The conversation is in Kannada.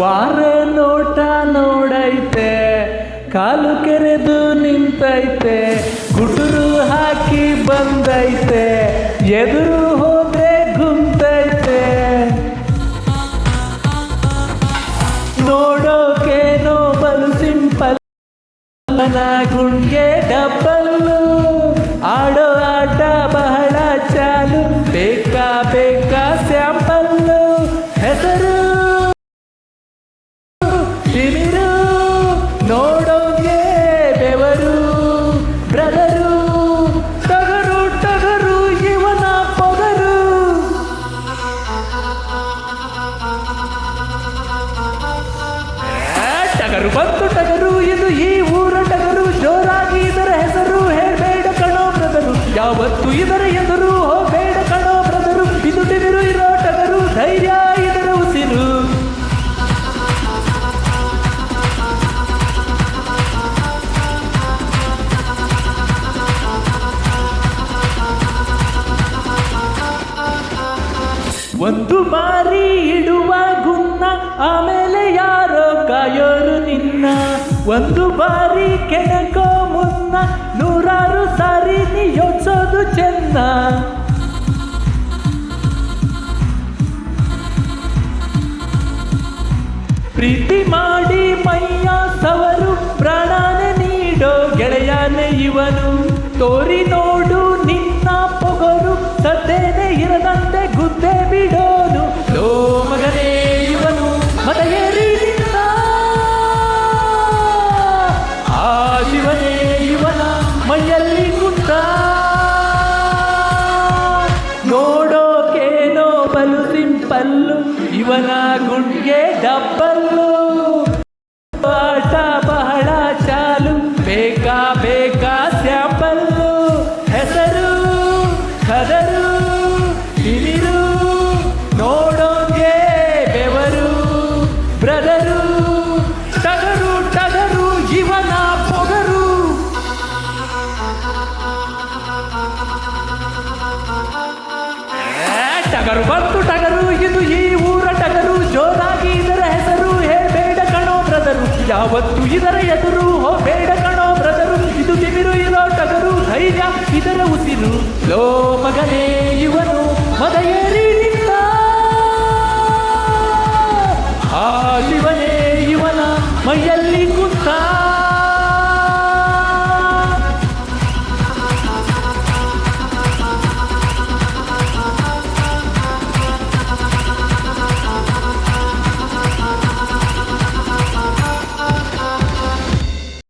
ವಾರ ನೋಟ ನೋಡೈತೆ, ಕಾಲು ಕೆರೆದು ನಿಂತೈತೆ, ಗುಟುರು ಹಾಕಿ ಬಂದೈತೆ, ಎದುರು ಹೋದ್ರೆ ಗುಂತೈತೆ. ನೋಡೋಕೇನೋ ಬಲು ಸಿಂಪಲ್ ಗುಂಡ್ಗೆ ಡಬ್ಬಲ್ಲು. ಆಡೋ ಆಟ ಬಹಳ ಚಾಲು, ಬೇಕಾ ಬೇಕಾ ಟಗರು ಬಂತು ಟಗರು ಇದು ಈ ಊರ ಟಗರು ಜೋರಾಗಿ ಇದರ ಹೆಸರು ಹೇಳಬೇಡ ಕಣೋ ಬ್ರದರು. ಯಾವತ್ತು ಇದರ ಎದುರು ಹೋಗಬೇಡ ಕಣೋ ಬ್ರದರು. ಇದು ಟಿಮಿರು ಇರೋ ಟಗರು, ಧೈರ್ಯ ಇದರ ಉಸಿರು. ಒಂದು ಬಾರಿ ಇಡುವ ಗುನ್ನ, ಆಮೇಲೆ ಯಾರೋ ನಿನ್ನ ಒಂದು ಬಾರಿ ಕೆಣಕೋ ಮುನ್ನ ನೂರಾರು ಸಾರಿ ನೀ ಯೋಚಿಸೋದು ಚೆನ್ನ ಪ್ರೀತಿ ಮಾಡಿ ಮೈಯ ಸವರು ಪ್ರಾಣನೆ ನೀಡೋ ಗೆಳೆಯನೇ ಇವನು ತೋರಿ ನೋಡು ನೋಡೋಕೇನೋ ಬಲು ಸಿಂಪಲ್ಲು ಇವನ ಗುಂಡ್ಗೆ ಡಬ್ಬಲ್ಲು. ಟಗರು ಬಂತು ಟಗರು ಇದು ಈ ಊರ ಟಗರು, ಜೋರಾಗಿ ಇದರ ಹೆಸರು ಹೇಳಬೇಡ ಕಣೋ ಬ್ರದರು, ಯಾವತ್ತು ಇದರ ಎದುರು ಹೋಗಬೇಡ ಕಣೋ ಬ್ರದರು, ಇದು ತಿಮಿರು ಇರೋ ಟಗರು, ಧೈರ್ಯ, ಇದರ ಉಸಿರು. ಲೋ